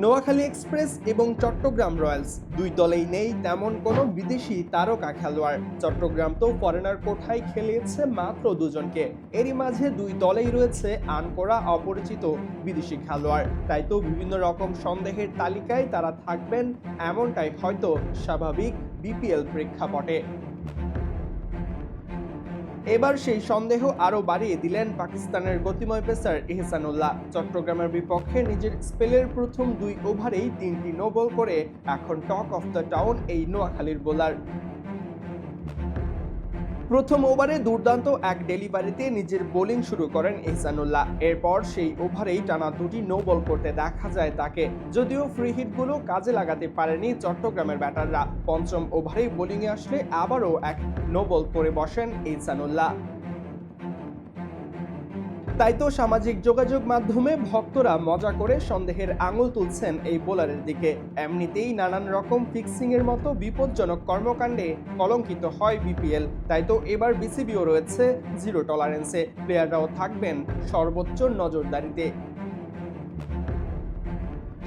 Noakhali express এবং Chittagong Royals. দুই দলেই নেই তেমন কোনো বিদেশি তারকা খেলোয়াড়। চট্টগ্রাম তো ফরেনার কোঠায় খেলিয়েছে মাত্র দুজনকে। এরই মাঝে দুই দলেই রয়েছে আনকোরা অপরিচিত বিদেশি খেলোয়াড়। তাই তো বিভিন্ন রকম সন্দেহের তালিকায় তারা থাকবেন, এমনটাই হয়তো স্বাভাবিক বিপিএল প্রেক্ষাপটে। এবার সেই সন্দেহ আরও বাড়িয়ে দিলেন পাকিস্তানের গতিময় পেসার এহসানুল্লাহ। চট্টগ্রামের বিপক্ষে নিজের স্পেলের প্রথম দুই ওভারেই তিনটি নো বল করে এখন টক অফ দ্য টাউন এই নোয়াখালীর বোলার। প্রথম ওভারে দুর্দান্ত এক ডেলিভারিতে নিজের বোলিং শুরু করেন এহসানুল্লাহ। এরপর সেই ওভারেই টানা দুটি নো বল করতে দেখা যায় তাকে। যদিও ফ্রি হিটগুলো কাজে লাগাতে পারেনি চট্টগ্রামের ব্যাটাররা। পঞ্চম ওভারেই বোলিংয়ে আসলে আবারও এক নো বল করে বসেন এহসানুল্লাহ। তাই তো সামাজিক যোগাযোগ মাধ্যমে ভক্তরা মজা করে সন্দেহের আঙুল তুলছেন এই বোলারের দিকে। এমনিতেই নানান রকম ফিক্সিং এর মতো বিপজ্জনক কর্মকাণ্ডে কলঙ্কিত হয় বিপিএল। তাই তো এবার বিসিবিও রয়েছে জিরো টলারেন্সে প্লেয়াররাও থাকবেন সর্বোচ্চ নজরদারিতে।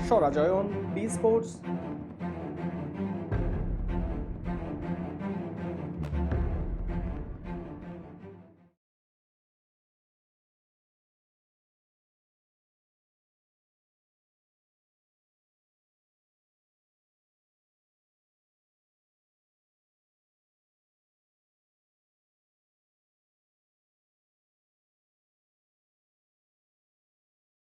সরাজয়ন বি স্পোর্টস